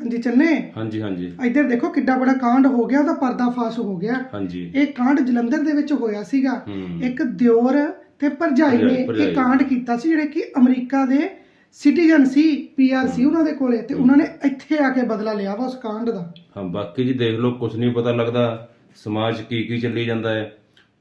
ਹਾਂਜੀ ਚੰਨੇ? ਹਾਂਜੀ ਹਾਂਜੀ। ਇੱਧਰ ਦੇਖੋ ਕਿੱਡਾ ਬੜਾ ਕਾਂਡ ਹੋ ਗਿਆ ਉਹਦਾ ਪਰਦਾਫਾਸ਼ ਹੋ ਗਿਆ। ਹਾਂਜੀ। ਇਹ ਕਾਂਡ ਜਲੰਧਰ ਦੇ ਵਿੱਚ ਹੋਇਆ ਸੀਗਾ। ਹੂੰ। ਇੱਕ ਦਿਓਰ ਤੇ ਭਰਜਾਈ ਨੇ ਭਰਜਾਈ। ਇਹ ਕਾਂਡ ਕੀਤਾ ਸੀ ਜਿਹੜੇ ਕਿ ਅਮਰੀਕਾ ਦੇ ਸਿਟੀਜ਼ਨ ਸੀ ਪੀਆਰ ਸੀ ਉਹਨਾਂ ਦੇ ਕੋਲੇ ਤੇ ਉਹਨਾਂ ਨੇ ਇੱਥੇ ਆ ਕੇ ਬਦਲਾ ਲਿਆ ਵਾ ਉਸ ਕਾਂਡ ਦਾ। ਹਾਂ ਬਾਕੀ ਜੀ ਦੇਖ ਲਓ ਕੁਝ ਨਹੀਂ ਪਤਾ ਲੱਗਦਾ ਸਮਾਜ 'ਚ ਕੀ ਕੀ ਚੱਲੀ ਜਾਂਦਾ ਹੈ।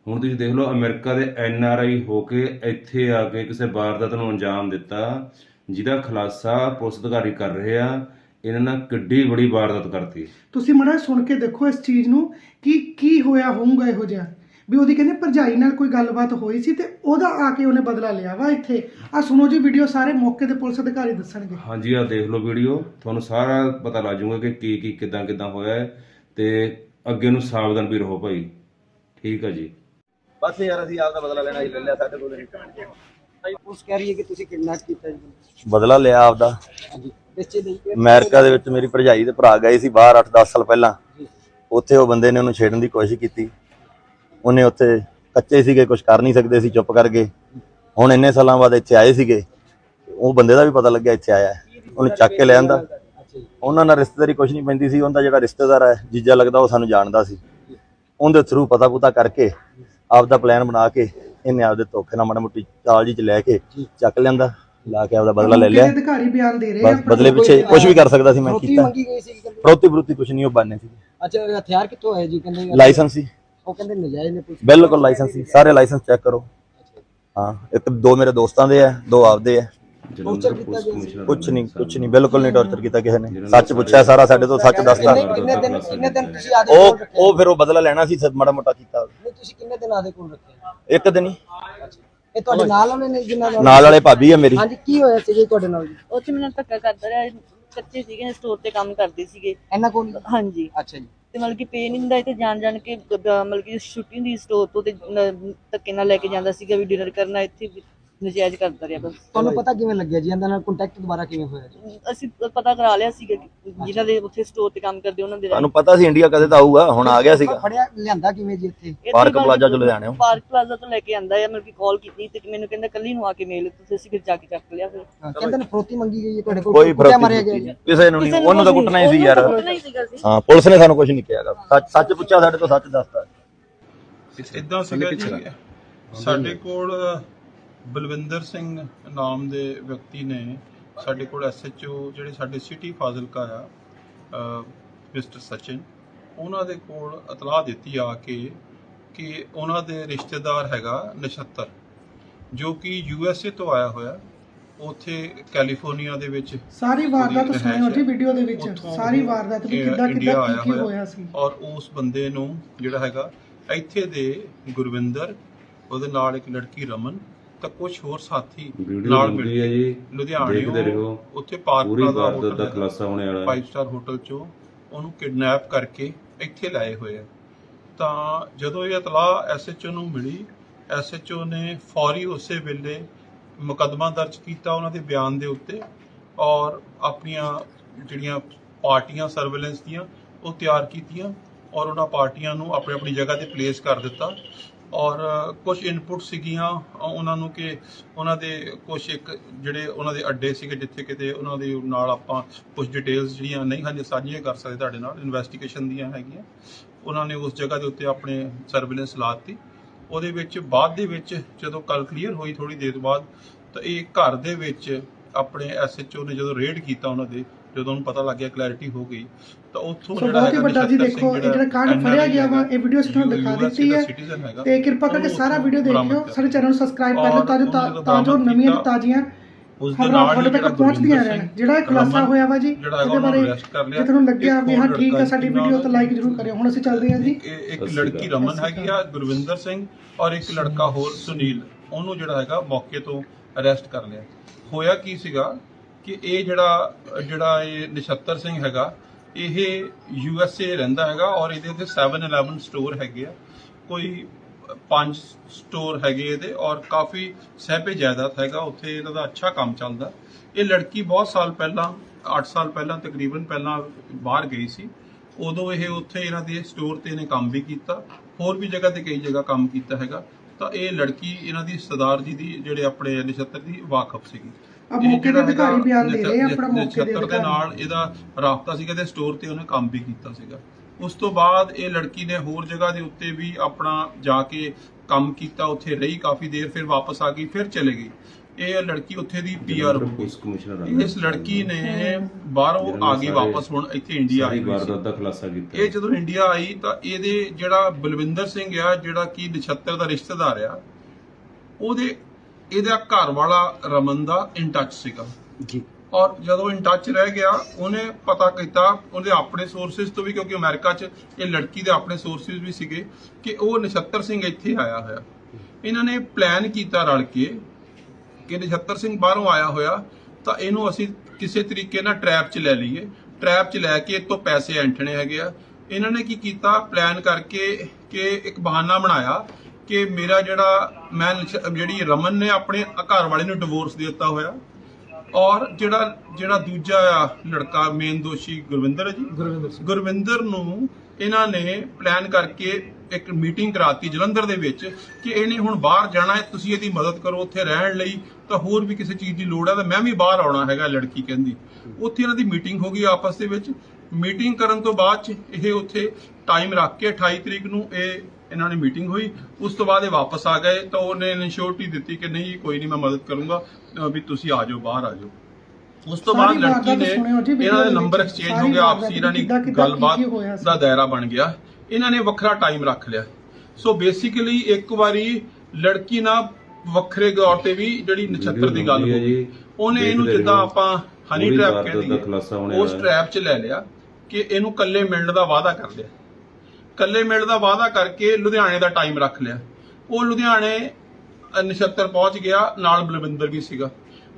ਹੁਣ ਤੁਸੀਂ ਦੇਖ ਲਓ ਅਮਰੀਕਾ ਦੇ ਐਨ ਆਰ ਆਈ ਹੋ ਕੇ ਇੱਥੇ ਆ ਕੇ ਕਿਸੇ ਵਾਰਦਾਤ ਨੂੰ ਅੰਜਾਮ ਦਿੱਤਾ ਜਿਹਦਾ ਖੁਲਾਸਾ ਪੁਲਿਸ ਅਧਿਕਾਰੀ ਕਰ ਰਹੇ ਆ। ਇਹਨਾਂ ਨੇ ਕਿੱਡੀ ਬੜੀ ਵਾਰਦਾਤ ਕਰਤੀ। ਤੁਸੀਂ ਮੜਾ ਸੁਣ ਕੇ ਦੇਖੋ ਇਸ ਚੀਜ਼ ਨੂੰ ਕਿ ਕੀ ਹੋਇਆ ਹੋਊਗਾ ਇਹੋ ਜਿਹਾ। ਵੀ ਉਹਦੀ ਕਹਿੰਦੇ ਭਰਜਾਈ ਨਾਲ ਕੋਈ ਗੱਲਬਾਤ ਹੋਈ ਸੀ ਤੇ ਉਹਦਾ ਆ ਕੇ ਉਹਨੇ ਬਦਲਾ ਲਿਆ ਵਾ ਇੱਥੇ। ਆ ਸੁਣੋ ਜੀ ਵੀਡੀਓ ਸਾਰੇ ਮੌਕੇ ਤੇ ਪੁਲਿਸ ਅਧਿਕਾਰੀ ਦੱਸਣਗੇ। ਹਾਂਜੀ ਆ ਦੇਖ ਲਓ ਵੀਡੀਓ। ਤੁਹਾਨੂੰ ਸਾਰਾ ਪਤਾ ਲੱਗ ਜਾਊਗਾ ਕਿ ਕੀ ਕੀ ਕਿਦਾਂ ਕਿਦਾਂ ਹੋਇਆ ਹੈ ਤੇ ਅੱਗੇ ਨੂੰ ਸਾਵਧਾਨ ਵੀ ਰਹੋ ਭਾਈ। ਠੀਕ ਆ ਜੀ। ਬਸ ਯਾਰ ਅਸੀਂ ਆਪ ਦਾ ਬਦਲਾ ਲੈਣਾ ਹੀ ਲੈ ਲਿਆ ਸਾਡੇ ਕੋਲ ਉਸ ਕਹਿ ਰਹੀ ਹੈ ਕਿ ਤੁਸੀਂ ਕਿਡਨੈਪ ਕੀਤਾ ਜੀ। ਬਦਲਾ ਲਿਆ ਆਪਦਾ। ਹਾਂਜੀ। ਬੱਚੇ ਦੇ ਅਮਰੀਕਾ ਦੇ ਵਿੱਚ ਮੇਰੀ ਭਰਜਾਈ ਦੇ ਭਰਾ ਗਏ ਸੀ ਬਾਹਰ 8-10 ਸਾਲ ਪਹਿਲਾਂ। ਉੱਥੇ ਉਹ ਬੰਦੇ ਨੇ ਉਹਨੂੰ ਛੇੜਨ ਦੀ ਕੋਸ਼ਿਸ਼ ਕੀਤੀ। ਉਹਨੇ ਉੱਥੇ ਕੱਚੇ ਸੀਗੇ ਕੁਝ ਕਰ ਨਹੀਂ ਸਕਦੇ ਸੀ ਚੁੱਪ ਕਰ ਗਏ। ਹੁਣ ਇੰਨੇ ਸਾਲਾਂ ਬਾਅਦ ਇੱਥੇ ਆਏ ਸੀਗੇ ਉਹ ਬੰਦੇ ਦਾ ਵੀ ਪਤਾ ਲੱਗਿਆ ਇੱਥੇ ਆਇਆ। ਉਹਨੂੰ ਚੱਕ ਕੇ ਲੈ ਆਂਦਾ। ਉਹਨਾਂ ਨਾਲ ਰਿਸ਼ਤੇਦਾਰੀ ਕੁਝ ਨਹੀਂ ਪੈਂਦੀ ਸੀ ਉਹਦਾ ਜਿਹੜਾ ਰਿਸ਼ਤੇਦਾਰ ਹੈ ਜੀਜਾ ਲੱਗਦਾ ਉਹ ਸਾਨੂੰ ਜਾਣਦਾ ਸੀ। ਉਹਦੇ ਥਰੂ ਪਤਾ ਪੁਤਾ ਕਰਕੇ ਆਪਦਾ ਪਲਾਨ ਬਣਾ ਕੇ ਇਹਨੇ ਆਪਦੇ ਧੋਖੇ ਨਾਲ ਮਾੜਾ ਮੋਟੀ ਚਾਲ ਜੀ ਚ ਲੈ ਕੇ ਚੱਕ ਲਿਆਂਦਾ। ਲਾ ਕੇ ਆਪਦਾ ਬਦਲਾ ਲੈ ਲਿਆ। ਅਧਿਕਾਰੀ ਬਿਆਨ ਦੇ ਰਹੇ ਆ ਬਸ ਬਦਲੇ ਪਿੱਛੇ ਕੁਝ ਵੀ ਕਰ ਸਕਦਾ ਸੀ ਮੈਂ ਰੋਟੀ ਕੀਤਾ। ਮੰਗੀ ਗਈ ਸੀ ਕਹਿੰਦੇ। ਪ੍ਰੋਤੀ ਬਰੂਤੀ ਕੁਝ ਨਹੀਂ ਉਹ ਬਾਨੇ ਸੀ ਅੱਛਾ ਹਥਿਆਰ ਕਿੱਥੋਂ ਆਏ ਜੀ ਕਹਿੰਦੇ? ਲਾਇਸੈਂਸ ਸੀ। ਉਹ ਕਹਿੰਦੇ ਨਜਾਇਜ਼ ਨੇ ਪੁਲਿਸ। ਬਿਲਕੁਲ ਲਾਇਸੈਂਸ ਸੀ। ਸਾਰੇ ਲਾਇਸੈਂਸ ਚੈੱਕ ਕਰੋ। ਹਾਂ ਇੱਕ ਦੋ ਮੇਰੇ ਦੋਸਤਾਂ ਦੇ ਆ ਦੋ ਆਪਦੇ ਆ। ਕੁਝ ਨਹੀਂ ਕੁਝ ਨਹੀਂ ਬਿਲਕੁਲ ਨਹੀਂ ਟੌਰਚਰ ਕੀਤਾ ਕਿਸੇ ਨੇ। ਸੱਚ ਪੁੱਛਿਆ ਸਾਰਾ ਸਾਡੇ ਤੋਂ ਸੱਚ ਦੱਸਦਾ ਕਿੰਨੇ ਕਿੰਨੇ ਦਿਨ ਕਿੰਨੇ ਦਿਨ ਤੁਸੀਂ ਆਦੇ ਕੋਲ ਉਹ ਉਹ ਫਿਰ ਉਹ ਬਦਲਾ ਲੈਣਾ ਸੀ ਮਾੜਾ ਮੋਟਾ ਕੀਤਾ। ਨਹੀਂ ਤੁਸੀਂ ਕਿੰਨੇ ਦਿਨ ਆਦੇ ਕੋਲ ਰੱਖੇ ਇੱਕ ਦਿਨ ਹੀ। ਇਹ ਤੁਹਾਡੇ ਨਾਲ ਵਾਲੇ ਨੇ ਜਿਨ੍ਹਾਂ ਨਾਲ ਨਾਲ ਵਾਲੇ ਭਾਬੀ ਆ ਮੇਰੀ। ਹਾਂਜੀ ਕੀ ਹੋਇਆ ਸੀ ਜੀ ਤੁਹਾਡੇ ਨਾਲ? ਜੀ ਉੱਥੇ ਮੈਨੂੰ ਧੱਕਾ ਕਰਦਾ ਰਿਹਾ ਕੱਚੇ ਸੀਗੇ ਸਟੋਰ ਤੇ ਕੰਮ ਕਰਦੇ ਸੀਗੇ। ਇਹਨਾਂ ਕੋਲ? ਹਾਂਜੀ। ਅੱਛਾ ਜੀ। ਤੇ ਮਤਲਬ ਕਿ ਪੇ ਨਹੀਂ ਹੁੰਦਾ ਤੇ ਜਾਣ ਜਾਣ ਕੇ ਮਤਲਬ ਕਿ ਛੁੱਟੀ ਹੁੰਦੀ ਸਟੋਰ ਤੋਂ ਤੇ ਨ- ਧੱਕੇ ਨਾਲ ਲੈ ਕੇ ਜਾਂਦਾ ਸੀਗਾ ਵੀ ਡਿਨਰ ਕਰਨਾ ਇੱਥੇ ਵੀ। ਨਜਾਇਜ਼ ਕਰਦਾ ਰਿਹਾ ਬਸ। ਤੁਹਾਨੂੰ ਪਤਾ ਕਿਵੇਂ ਲੱਗਿਆ ਜੀ? ਇਹਨਾਂ ਨਾਲ ਕੰਟੈਕਟ ਦੁਬਾਰਾ ਕਿਵੇਂ ਹੋਇਆ ਜੀ? ਅਸੀਂ ਪਤਾ ਕਰਾ ਲਿਆ ਸੀਗਾ ਕਿ ਜਿਨ੍ਹਾਂ ਦੇ ਉੱਥੇ ਸਟੋਰ ਤੇ ਕੰਮ ਕਰਦੇ ਉਹਨਾਂ ਦੇ ਤੁਹਾਨੂੰ ਪਤਾ ਸੀ ਇੰਡੀਆ ਕਦੇ ਤਾਂ ਆਊਗਾ? ਹੁਣ ਆ ਗਿਆ ਸੀਗਾ। ਫੜਿਆ ਲਿਆਂਦਾ ਕਿਵੇਂ ਜੀ ਇੱਥੇ? ਇੱਥੇ ਪਾਰਕ ਪਲਾਜ਼ਾ ਚੋਂ ਲੁਧਿਆਣਿਓਂ। ਪਾਰਕ ਪਲਾਜ਼ਾ ਤੋਂ ਲੈ ਕੇ ਆਂਦਾ ਹੈ ਮਤਲਬ ਕਿ ਕਾਲ ਕੀਤੀ ਤੇ ਮੈਨੂੰ ਕਹਿੰਦਾ ਕੱਲੀ ਨੂੰ ਆ ਕੇ ਮੇਲ ਤੁਸੀਂ ਅਸੀਂ ਫਿਰ ਜਾ ਕੇ ਚੱਕ ਲਿਆ ਫਿਰ। ਹਾਂ, ਕਹਿੰਦੇ ਨੇ ਫਰੋਤੀ ਮੰਗੀ ਗਈ ਹੈ ਤੁਹਾਡੇ ਕੋਲ ਕੋਈ ਕੁੱਟਿਆ ਮਾਰਿਆ ਗਿਆ ਕਿਸੇ ਨੂੰ ਨਹੀਂ ਨੂੰ ਉਹਨੂੰ ਤਾਂ ਕੁਛ ਕੁੱਟਣਾ ਹੀ ਸੀ ਉਹਨੂੰ ਯਾਰ। ਤਾਂ ਕੁੱਟਣਾ ਹੀ ਸੀਗਾ ਸੀ ਹਾਂ ਪੁਲਿਸ ਨੇ ਸਾਨੂੰ ਕੁਝ ਨਹੀਂ ਕਿਹਾਗਾ ਸੱਚ ਸੱਚ ਪੁੱਛਿਆ ਸਾਡੇ ਤੋਂ ਸੱਚ ਦੱਸਤਾ। ਇਦਾਂ ਸੀਗਾ ਜੀ ਸਾਡੇ ਕੋਲ ਬਲਵਿੰਦਰ ਸਿੰਘ ਨਾਮ ਦੇ ਵਿਅਕਤੀ ਨੇ ਸਾਡੇ ਕੋਲ ਐਸ ਐਚ ਓ ਜਿਹੜੇ ਸਾਡੇ ਸਿਟੀ ਫਾਜ਼ਿਲਕਾ ਆ ਮਿਸਟਰ ਸਚਿਨ ਉਹਨਾਂ ਦੇ ਕੋਲ ਇਤਲਾਹ ਦਿੱਤੀ ਆ ਕੇ ਕਿ ਉਹਨਾਂ ਦੇ ਰਿਸ਼ਤੇਦਾਰ ਹੈਗਾ 79 ਜੋ ਕਿ ਯੂ ਐੱਸ ਏ ਤੋਂ ਆਇਆ ਹੋਇਆ ਉਥੇ ਕੈਲੀਫੋਰਨੀਆ ਦੇ ਵਿੱਚ ਸਾਰੀ ਵਾਰਦਾਤ ਸੁਣੀ ਹੋਈ ਵੀਡੀਓ ਦੇ ਵਿੱਚ। ਸਾਰੀ ਵਾਰਦਾਤ ਵੀ ਕਿੱਦਾਂ ਕਿੱਦਾਂ ਕੀ ਹੋਇਆ ਸੀ? ਔਰ ਉਸ ਬੰਦੇ ਨੂੰ ਜਿਹੜਾ ਹੈਗਾ ਇੱਥੇ ਦੇ ਗੁਰਵਿੰਦਰ ਉਹਦੇ ਨਾਲ ਇੱਕ ਲੜਕੀ ਰਮਨ ਤਾਂ ਕੁਝ ਹੋਰ ਸਾਥੀ ਵੀਡੀਓ ਨਾਲ ਮਿਲ ਹੈ ਜੀ। ਲੁਧਿਆਣੇ ਦੇਖਦੇ ਰਹੋ। ਉੱਥੇ ਪਾਰਕ ਪੂਰੀ ਪਲਾਜ਼ਾ ਵਾਰਦਾਤ ਹੋਟਲ ਦਾ ਖੁਲਾਸਾ ਹੋਣੇ ਵਾਲਾ ਹੈ। ਫਾਈਵ ਸਟਾਰ ਹੋਟਲ ਚੋਂ ਉਹਨੂੰ ਕਿਡਨੈਪ ਕਰਕੇ ਇੱਥੇ ਲਾਏ ਹੋਏ ਆ। ਤਾਂ ਜਦੋਂ ਇਹ ਇਤਲਾਹ ਐਸਐਚਓ ਨੂੰ ਮਿਲੀ ਐਸਐਚਓ ਨੇ ਫੌਰੀ ਉਸੇ ਵੇਲੇ ਮੁਕੱਦਮਾ ਦਰਜ ਕੀਤਾ ਉਹਨਾਂ ਦੇ ਬਿਆਨ ਦੇ ਉੱਤੇ ਔਰ ਆਪਣੀਆਂ ਜਿਹੜੀਆਂ ਪਾਰਟੀਆਂ ਸਰਵੇਲੈਂਸ ਦੀਆਂ ਉਹ ਤਿਆਰ ਕੀਤੀਆਂ ਔਰ ਉਹਨਾਂ ਪਾਰਟੀਆਂ ਨੂੰ ਆਪਣੀ ਆਪਣੀ ਜਗ੍ਹਾ ਤੇ ਪਲੇਸ ਕਰ ਦਿੱਤਾ। ਔਰ ਕੁਝ ਇਨਪੁਟ ਸੀਗੀਆਂ ਉਹਨਾਂ ਨੂੰ ਕਿ ਉਹਨਾਂ ਦੇ ਕੁਝ ਇੱਕ ਜਿਹੜੇ ਉਹਨਾਂ ਦੇ ਅੱਡੇ ਸੀਗੇ ਜਿੱਥੇ ਕਿਤੇ ਉਹਨਾਂ ਦੇ ਨਾਲ ਆਪਾਂ ਕੁਝ ਡਿਟੇਲਸ ਜਿਹੜੀਆਂ ਨਹੀਂ ਹਾਲੇ ਸਾਂਝੀਆਂ ਕਰ ਸਕਦੇ ਤੁਹਾਡੇ ਨਾਲ ਇਨਵੈਸਟੀਗੇਸ਼ਨ ਦੀਆਂ ਹੈਗੀਆਂ। ਉਹਨਾਂ ਨੇ ਉਸ ਜਗ੍ਹਾ ਦੇ ਉੱਤੇ ਆਪਣੇ ਸਰਵੇਲੈਂਸ ਲਾਤੀ ਉਹਦੇ ਵਿੱਚ ਬਾਅਦ ਦੇ ਵਿੱਚ ਜਦੋਂ ਕੱਲ ਕਲੀਅਰ ਹੋਈ ਥੋੜੀ ਦੇਰ ਬਾਅਦ, ਤਾਂ ਇਹ ਘਰ ਦੇ ਵਿੱਚ ਆਪਣੇ ਐਸਐਚਓ ਨੇ ਜਦੋਂ ਰੇਡ ਕੀਤਾ ਉਹਨਾਂ ਦੇ ਜਦੋਂ ਉਹਨੂੰ ਪਤਾ ਲੱਗ ਗਿਆ ਕਲੈਰਿਟੀ ਹੋ ਗਈ ਤਾਂ ਉੱਥੋਂ ਸੋ ਬਹੁਤ ਹੀ ਵੱਡਾ ਜੀ ਦੇਖੋ ਇਹ ਜਿਹੜਾ ਕਾਂਡ ਫੜਿਆ ਗਿਆ ਵਾ ਇਹ ਵੀਡੀਓ ਤੁਹਾਨੂੰ ਦਿਖਾ ਦਿੱਤੀ ਹੈ। ਤੇ ਕਿਰਪਾ ਕਰਕੇ ਸਾਰਾ ਵੀਡੀਓ ਦੇਖਿਓ ਸਾਡੇ ਚੈਨਲ ਨੂੰ ਸਬਸਕ੍ਰਾਈਬ ਕਰ ਲਓ ਤਾਂ ਜੋ ਤਾਂ ਤਾਂ ਜੋ ਨਵੀਆਂ ਕੀਤਾ। ਤਾਜ਼ੀਆਂ ਉਸ ਦੇ ਨਾਲ ਹੀ ਤੱਕ ਪਹੁੰਚਦੀਆਂ ਰਹਿਣ ਜਿਹੜਾ ਇਹ ਖੁਲਾਸਾ ਹੋਇਆ ਵਾ ਜੀ ਇਹਦੇ ਬਾਰੇ। ਜੇ ਤੁਹਾਨੂੰ ਲੱਗਿਆ ਵੀ ਹਾਂ ਠੀਕ ਹੈ ਸਾਡੀ ਵੀਡੀਓ ਤਾਂ ਲਾਈਕ ਜ਼ਰੂਰ ਕਰਿਓ ਹੁਣ ਅਸੀਂ ਚੱਲਦੇ ਹਾਂ ਜੀ ਇੱਕ ਲੜਕੀ। ਰਮਨ ਹੈਗੀ ਆ ਗੁਰਵਿੰਦਰ ਸਿੰਘ ਔਰ ਇੱਕ ਲੜਕਾ ਹੋਰ ਸੁਨੀਲ ਉਹਨੂੰ ਜਿਹੜਾ ਹੈਗਾ ਮੌਕੇ ਤੋਂ ਅਰੈਸਟ ਕਰ ਲਿਆ ਹੋਇਆ ਕੀ ਸੀਗਾ ਕਿ ਇਹ ਜਿਹੜਾ ਜਿਹੜਾ ਇਹ ਨਛੱਤਰ ਸਿੰਘ ਹੈਗਾ, ਇਹ ਯੂ ਐਸ ਏ ਰਹਿੰਦਾ ਹੈਗਾ ਔਰ ਇਹਦੇ ਤੇ 7-Eleven ਸਟੋਰ ਹੈਗੇ ਆ। ਕੋਈ ਪੰਜ ਸਟੋਰ ਹੈਗੇ ਇਹਦੇ ਔਰ ਕਾਫੀ ਸਹਿਪੇ ਜਾਇਦਾਦ ਹੈਗਾ, ਉੱਥੇ ਇਹਦਾ ਦਾ ਅੱਛਾ ਕੰਮ ਚੱਲਦਾ। ਇਹ ਲੜਕੀ ਬਹੁਤ ਸਾਲ ਪਹਿਲਾਂ 8 ਸਾਲ ਪਹਿਲਾਂ, ਤਕਰੀਬਨ ਪਹਿਲਾਂ ਬਾਹਰ ਗਈ ਸੀ। ਉਦੋਂ ਇਹ ਉੱਥੇ ਇਹਨਾਂ ਦੇ ਸਟੋਰ ਤੇ ਇਹਨੇ ਕੰਮ ਵੀ ਕੀਤਾ, ਹੋਰ ਵੀ ਜਗ੍ਹਾ ਤੇ ਕਈ ਜਗ੍ਹਾ ਕੰਮ ਕੀਤਾ ਹੈਗਾ। ਤਾਂ ਇਹ ਲੜਕੀ ਇਹਨਾਂ ਦੀ ਸਰਦਾਰ ਜੀ ਦੀ, ਜਿਹੜੇ ਆਪਣੇ ਨਛੱਤਰ ਦੀ ਵਾਕਫ ਸੀਗੀ। ਆ ਇਹ ਮੌਕੇ ਦੇ ਜਿਹੜਾ ਅਧਿਕਾਰੀ ਹੈਗਾ ਬਿਆਨ ਦੇ ਰਹੇ ਆ, ਨਛ- ਆਪਣਾ ਮੌਕੇ ਦੇ ਨਛੱਤਰ ਦੇ ਅਧਿਕਾਰੀ। ਨਾਲ ਇਹਦਾ ਰਾਬਤਾ ਸੀਗਾ ਤੇ ਸਟੋਰ ਤੇ ਉਹਨੇ ਕੰਮ ਵੀ ਕੀਤਾ ਸੀਗਾ। ਉਸ ਤੋਂ ਬਾਅਦ ਇਹ ਲੜਕੀ ਨੇ ਹੋਰ ਜਗ੍ਹਾ ਦੇ ਉੱਤੇ ਵੀ ਆਪਣਾ ਜਾ ਕੇ ਕੰਮ ਕੀਤਾ ਉੱਥੇ ਰਹੀ ਕਾਫੀ ਦੇਰ ਫਿਰ ਵਾਪਸ ਆ ਗਈ ਫਿਰ ਚਲੇ ਗਈ। ਇਹ ਲੜਕੀ ਉੱਥੇ ਦੀ ਪੀਆਰ ਹੋ ਪੁਲਿਸ ਕਮਿਸ਼ਨਰ ਆ ਇਸ ਲੜਕੀ ਨੇ ਬਾਹਰੋਂ ਆ ਗਈ ਵਾਪਸ ਹੁਣ ਇੱਥੇ ਇੰਡੀਆ ਆਈ ਹੋਈ ਸੀ। ਵਾਰਦਾਤ ਦਾ ਖੁਲਾਸਾ ਕੀਤਾ। ਇਹ ਜਦੋਂ ਇੰਡੀਆ ਆਈ ਤਾਂ ਇਹਦੇ ਜਿਹੜਾ ਬਲਵਿੰਦਰ ਸਿੰਘ ਆ ਜਿਹੜਾ ਕਿ ਨਛੱਤਰ ਦਾ ਰਿਸ਼ਤੇਦਾਰ ਆ ਉਹਦੇ ਇਹਦਾ ਘਰ ਵਾਲਾ ਰਮਨ ਦਾ ਇਨ ਟੱਚ ਸੀਗਾ। ਜੀ। ਔਰ ਜਦੋਂ ਇਨ ਟੱਚ ਰਹਿ ਗਿਆ ਉਹਨੇ ਪਤਾ ਕੀਤਾ ਉਹਦੇ ਆਪਣੇ ਸੋਰਸਸ ਤੋਂ ਵੀ ਕਿਉਂਕਿ ਅਮਰੀਕਾ 'ਚ ਇਹ ਲੜਕੀ ਦੇ ਆਪਣੇ ਸੋਰਸਸ ਵੀ ਸੀਗੇ ਕਿ ਉਹ ਨਛੱਤਰ ਸਿੰਘ ਇੱਥੇ ਆਇਆ ਹੋਇਆ। ਇਹਨਾਂ ਨੇ ਪਲਾਨ ਕੀਤਾ ਰਲ ਕੇ ਕਿ ਨਛੱਤਰ ਸਿੰਘ ਬਾਹਰੋਂ ਆਇਆ ਹੋਇਆ ਤਾਂ ਇਹਨੂੰ ਅਸੀਂ ਕਿਸੇ ਤਰੀਕੇ ਨਾਲ ਟ੍ਰੈਪ 'ਚ ਲੈ ਲਈਏ। ਟ੍ਰੈਪ 'ਚ ਲੈ ਕੇ ਇਹ ਤੋਂ ਪੈਸੇ ਐਂਠਣੇ ਹੈਗੇ ਆ। ਇਹਨਾਂ ਨੇ ਕੀ ਕੀਤਾ? ਪਲਾਨ ਕਰਕੇ ਕਿ ਇੱਕ ਬਹਾਨਾ ਬਣਾਇਆ ਕਿ ਮੇਰਾ ਜਿਹੜਾ ਮੈਂ ਜਿਹੜੀ ਰਮਨ ਨੇ ਆਪਣੇ ਘਰ ਵਾਲੇ ਨੂੰ ਡਿਵੋਰਸ ਦੇ ਦਿੱਤਾ ਹੋਇਆ। ਔਰ ਜਿਹੜਾ ਜਿਹੜਾ ਦੂਜਾ ਆ ਲੜਕਾ ਮੇਨ ਦੋਸ਼ੀ ਗੁਰਵਿੰਦਰ ਹੈ ਜੀ। ਗੁਰਵਿੰਦਰ ਸਿੰਘ। ਗੁਰਵਿੰਦਰ ਨੂੰ ਇਹਨਾਂ ਨੇ ਪਲਾਨ ਕਰਕੇ ਇੱਕ ਮੀਟਿੰਗ ਕਰਾਤੀ ਜਲੰਧਰ ਦੇ ਵਿੱਚ ਕਿ ਇਹਨੇ ਹੁਣ ਬਾਹਰ ਜਾਣਾ ਹੈ ਤੁਸੀਂ ਇਹਦੀ ਮਦਦ ਕਰੋ ਉੱਥੇ ਰਹਿਣ ਲਈ। ਤਾਂ ਹੋਰ ਵੀ ਕਿਸੇ ਚੀਜ਼ ਦੀ ਲੋੜ ਹੈ ਤਾਂ ਮੈਂ ਵੀ ਬਾਹਰ ਆਉਣਾ ਹੈਗਾ ਲੜਕੀ ਕਹਿੰਦੀ। ਉੱਥੇ ਇਹਨਾਂ ਦੀ ਮੀਟਿੰਗ ਹੋ ਗਈ ਆਪਸ ਦੇ ਵਿੱਚ। ਮੀਟਿੰਗ ਕਰਨ ਤੋਂ ਬਾਅਦ ਇਹ ਉੱਥੇ ਟਾਈਮ ਰੱਖ ਕੇ 28 ਤਰੀਕ ਨੂੰ ਇਹ ਇਹਨਾਂ ਨੇ ਮੀਟਿੰਗ ਹੋਈ ਉਸ ਤੋਂ ਬਾਅਦ ਇਹ ਵਾਪਸ ਆ ਗਏ ਤਾਂ ਉਹਨੇ ਇਨਸ਼ੋਰਟੀ ਦਿੱਤੀ ਕਿ ਨਹੀਂ ਕੋਈ ਨਹੀਂ ਮੈਂ ਮਦਦ ਕਰੂੰਗਾ ਵੀ ਤੁਸੀਂ ਆ ਜਾਓ ਬਾਹਰ ਆ ਜਾਓ ਉਸ ਤੋਂ ਬਾਅਦ ਲੜਕੀ ਨੇ ਇਹਨਾਂ ਦੇ ਨੰਬਰ ਐਕਸਚੇਂਜ ਹੋ ਗਿਆ ਆਪਸੀ ਇਹਨਾਂ ਦੀ ਗੱਲਬਾਤ। ਦਾ ਦਾਇਰਾ ਬਣ ਗਿਆ ਇਹਨਾਂ ਨੇ ਵੱਖਰਾ ਟਾਈਮ ਰੱਖ ਲਿਆ ਸੋ ਬੇਸਿਕਲੀ ਇੱਕ ਵਾਰੀ ਲੜਕੀ ਨਾਲ ਵੱਖਰੇ ਤੌਰ ਤੇ ਵੀ ਜਿਹੜੀ ਨਛੱਤਰ ਦੀ ਗੱਲ ਹੋ ਗਈ। ਉਹਨੇ ਇਹਨੂੰ ਜਿੱਦਾਂ। ਆਪਾਂ ਹਨੀ ਟ੍ਰੈਪ ਕਹਿੰਦੀ ਉਸ। ਟ੍ਰੈਪ 'ਚ ਲੈ ਲਿਆ ਕਿ ਇਹਨੂੰ ਕੱਲੇ ਮਿਲਣ ਦਾ ਵਾਅਦਾ ਕਰ ਲਿਆ ਕੱਲੇ ਮਿਲ ਦਾ ਵਾਅਦਾ ਕਰਕੇ ਲੁਧਿਆਣੇ ਦਾ ਟਾਈਮ ਰੱਖ ਲਿਆ। ਉਹ ਲੁਧਿਆਣੇ ਨਛੱਤਰ ਪਹੁੰਚ ਗਿਆ, ਨਾਲ ਬਲਵਿੰਦਰ ਵੀ ਸੀਗਾ।